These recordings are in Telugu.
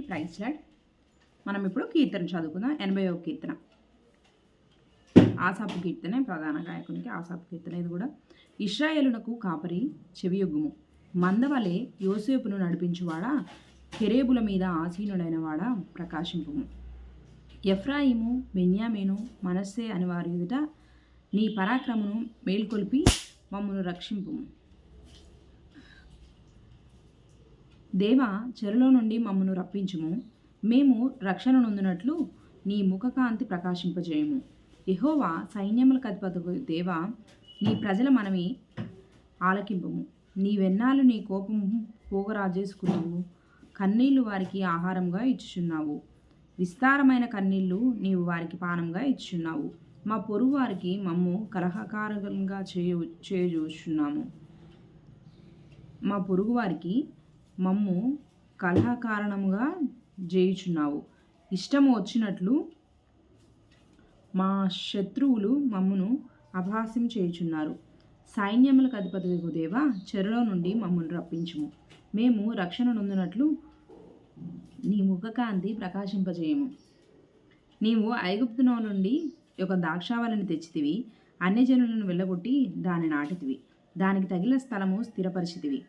ప్రైజ్ లాడ్ మనం ఇప్పుడు కీర్తన చదువుకుందాం. ఎనభై ఒక కీర్తన. ఆసాపు కీర్తనే ప్రధాన గాయకునికి ఆసాపు కీర్తన ఇది కూడా. ఇస్రాయేలునకు కాపరి చెవియొగ్గుము. మందవలే యోసేపును నడిపించువాడా? కెరేబుల మీద ఆసీనుడైన వాడా? ప్రకాశింపుము. ఎఫ్రాయిము బెన్యామేను మనస్సే అని వారి ఎదుట నీ పరాక్రమను మేల్కొల్పి మమ్మను రక్షింపుము. దేవా చెరలో నుండి మమ్మను రప్పించుము. మేము రక్షణ నొందినట్లు నీ ముఖకాంతి ప్రకాశింపజేయము. యహోవా సైన్యములకు అధిపతకు దేవ నీ ప్రజల మనవి ఆలకింపము. నీ వెన్నాలు నీ కోపము పోగరాజేసుకున్నావు. కన్నీళ్ళు వారికి ఆహారంగా ఇచ్చుచున్నావు. విస్తారమైన కన్నీళ్ళు నీవు వారికి పానంగా ఇచ్చున్నావు మా పొరుగు వారికి మమ్ము కలహకారంగా చేయ చేయజూచున్నాము. మా పొరుగు వారికి మమ్ము కలహ కారణముగా చేయుచున్నావు ఇష్టము వచ్చినట్లు మా శత్రువులు మమ్మును అభాస్యం చేయుచున్నారు. సైన్యములకు అధిపతి దేవా చెరలో నుండి మమ్మల్ని రప్పించుము. మేము రక్షణ నొందినట్లు నీ ముఖకాంతి ప్రకాశింపజేయము. నీవు ఐగుప్తునో నుండి ఒక ద్రాక్షావళిని తెచ్చితివి. అన్యజనులను వెళ్ళగొట్టి దాన్ని నాటితివి. దానికి తగిన స్థలము స్థిరపరిచితివి.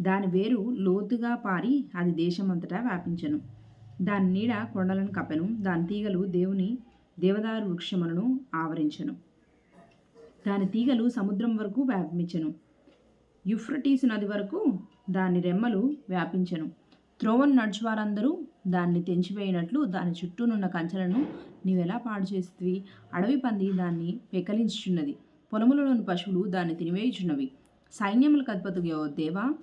దాని వేరు లోతుగా పారి అది దేశమంతటా వ్యాపించను. దాని నీడ కొండలను కప్పెను. దాని తీగలు దేవుని దేవదారు వృక్షములను ఆవరించను. దాని తీగలు సముద్రం వరకు వ్యాపించను. యుఫ్రటీసు నది వరకు దాని రెమ్మలు వ్యాపించను. త్రోవను నడుచువారందరూ దాన్ని తెంచివేయినట్లు దాని చుట్టూనున్న కంచెలను నీవెలా పాడు చేస్తవి? అడవి పంది దాన్ని పెకలించుచున్నది. పొలములలోని పశువులు దాన్ని తినివేయుచున్నవి. సైన్యములకు అధిపతి దేవా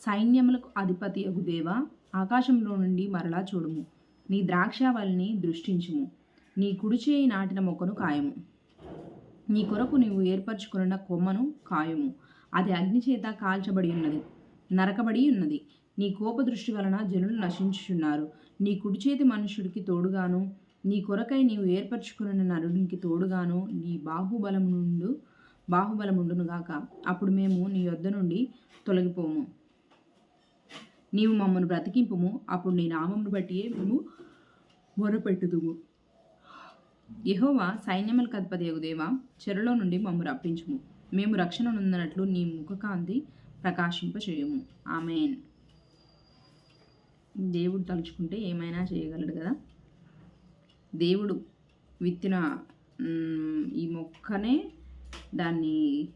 సైన్యములకు అధిపతి దేవ ఆకాశంలో నుండి మరలా చూడుము. నీ ద్రాక్షావల్ని దృష్టించుము. నీ కుడిచేయి నాటిన మొక్కను కాయము. నీ కొరకు నీవు ఏర్పరచుకున్న కొమ్మను కాయము. అది అగ్నిచేత కాల్చబడి ఉన్నది నరకబడి ఉన్నది. నీ కోప దృష్టి వలన జనులు నశించుచున్నారు. నీ కుడిచేతి మనుషుడికి తోడుగాను నీ కొరకై నీవు ఏర్పరచుకున్న నరుడికి తోడుగాను నీ బాహుబలము నుండు బాహుబలముండునుగాక. అప్పుడు మేము నీ యొద్ద నుండి తొలగిపోము. నీవు మమ్మను బ్రతికింపుము. అప్పుడు నీ నామమును బట్టియే మేము మొరపెట్టుదుము. యహోవా సైన్యములకు అధిపతియగు దేవా చెరలో నుండి మమ్ము రప్పించుము. మేము రక్షణ నొందనట్లు నీ ముఖకాంతి ప్రకాశింపచేయము. ఆమెన్. దేవుడు తలుచుకుంటే ఏమైనా చేయగలడు కదా? దేవుడు విత్తిన ఈ మొక్కనే దాన్ని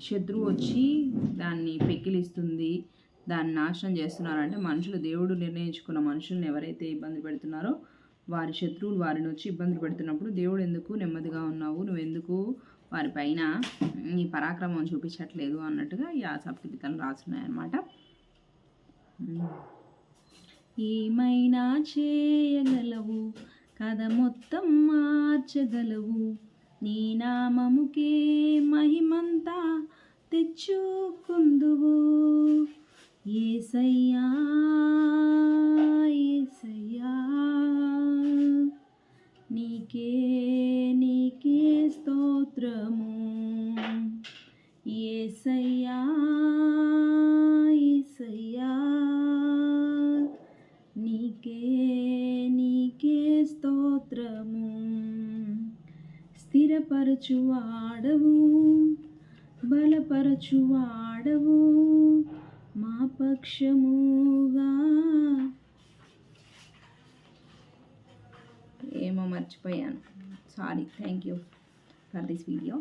శత్రువు వచ్చి దాన్ని పెక్కిలిస్తుంది దాన్ని నాశనం చేస్తున్నారంటే మనుషులు దేవుడు నిర్ణయించుకున్న మనుషుల్ని ఎవరైతే ఇబ్బంది పెడుతున్నారో వారి శత్రువులు వారిని వచ్చి ఇబ్బంది పెడుతున్నప్పుడు దేవుడు ఎందుకు నెమ్మదిగా ఉన్నావు? నువ్వు ఎందుకు వారి పైన నీ పరాక్రమం చూపించట్లేదు అన్నట్టుగా ఈ ఆసప్తిపితలు రాస్తున్నాయన్నమాట. ఏమైనా చేయగలవు? కథ మొత్తం మార్చగలవు? నీ నామముకే మహిమంతా తెచ్చుకుందువు? ఏసయ్యా ఏసయ్యా నీకే నీకే స్తోత్రము. ఏసయ్యా ఏసయ్యా నీకే నీకే స్తోత్రము. స్థిరపరచువాడవు బలపరచువాడవు మా పక్షముగా. ఏమో మర్చిపోయాను. Sorry thank you for this video